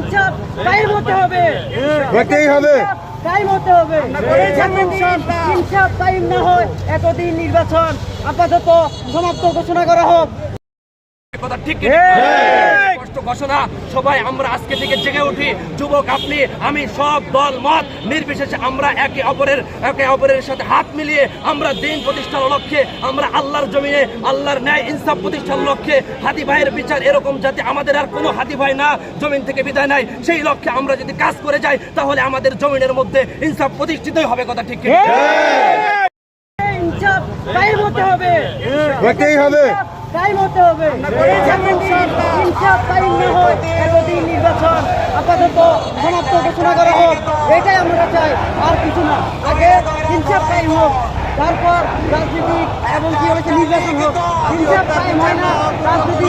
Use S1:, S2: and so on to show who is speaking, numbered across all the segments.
S1: ইনসাফ কায়েম হতে হবে।
S2: হতেই হবে।
S1: কায়েম হতে হবে। ইনসাফ কায়েম না হয় এতদিন নির্বাচন আপাতত সমাপ্ত ঘোষণা করা হোক।
S3: কথা ঠিক কি? ঠিক? স্পষ্ট ঘোষণা সবাই আমরা আজকে থেকে জেগে উঠি। যুবক আপনি আমি সব দল মত নির্বিশেষে আমরা একে অপরের একে অপরের সাথে হাত মিলিয়ে আমরা দিন প্রতিষ্ঠার লক্ষ্যে আমরা আল্লাহর জমিনে আল্লাহর ন্যায় ইনসাফ প্রতিষ্ঠার লক্ষ্যে হাতি ভাইয়ের বিচার এরকম যাতে আমাদের আর কোনো হাতি ভাই না জমিন থেকে বিদায় নাই সেই লক্ষ্যে আমরা যদি কাজ করে যাই তাহলে আমাদের জমিনের মধ্যে ইনসাফ প্রতিষ্ঠিতই হবে কথা ঠিক
S1: ইনসাফ হবে।
S2: হতেই হবে।
S1: কায়েম হতে হবে। কায়েম না হয় এতদিন নির্বাচন আপাতত সমাপ্ত ঘোষণা করা হোক এটাই আমরা চাই আর কিছু না। আগে ইনসাফ কায়েম হোক তারপর রাজনীতি এবং কি হয়েছে নির্বাচন হোক। ইনসাফ কায়েম হয় না রাজনীতি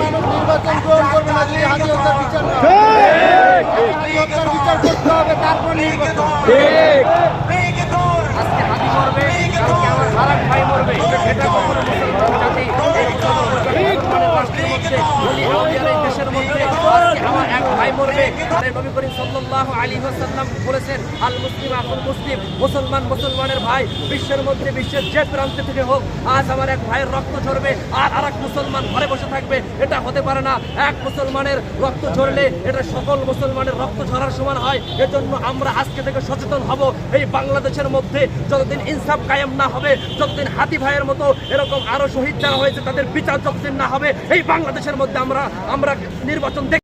S4: মানুষ নির্বাচন গ্রহণ করবে না যদি হাজি হত্যার বিচার না হত্যার বিচার করতে হবে তারপর নির্বাচন
S3: আজকে হাতি মরবে কালকে আমার আরেক ভাই মরবে এটা কখনো মুসলমান জাতি এই মুসলমানের রাষ্ট্রের মধ্যে দেশের মধ্যে আমার ভাই মরবে। নবী করিম বলেছেন, আল মুসলিম মুসলিম, মুসলমান মুসলমানের ভাই, বিশ্বের মধ্যে বিশ্বের যে প্রান্তে থেকে হোক, আজ আমার এক ভাইয়ের রক্ত ঝরবে, আর মুসলমান ঘরে বসে থাকবে। এটা হতে পারে না, এক মুসলমানের রক্ত ঝরলে এটা সকল মুসলমানের রক্ত ঝরার সমান হয়। এজন্য আমরা আজকে থেকে সচেতন হব। এই বাংলাদেশের মধ্যে যতদিন ইনসাফ কায়েম না হবে, যতদিন হাতি ভাইয়ের মতো এরকম আরও শহীদ যারা হয়েছে, তাদের বিচার যতদিন না হবে, এই বাংলাদেশের মধ্যে আমরা আমরা নির্বাচন দেখতে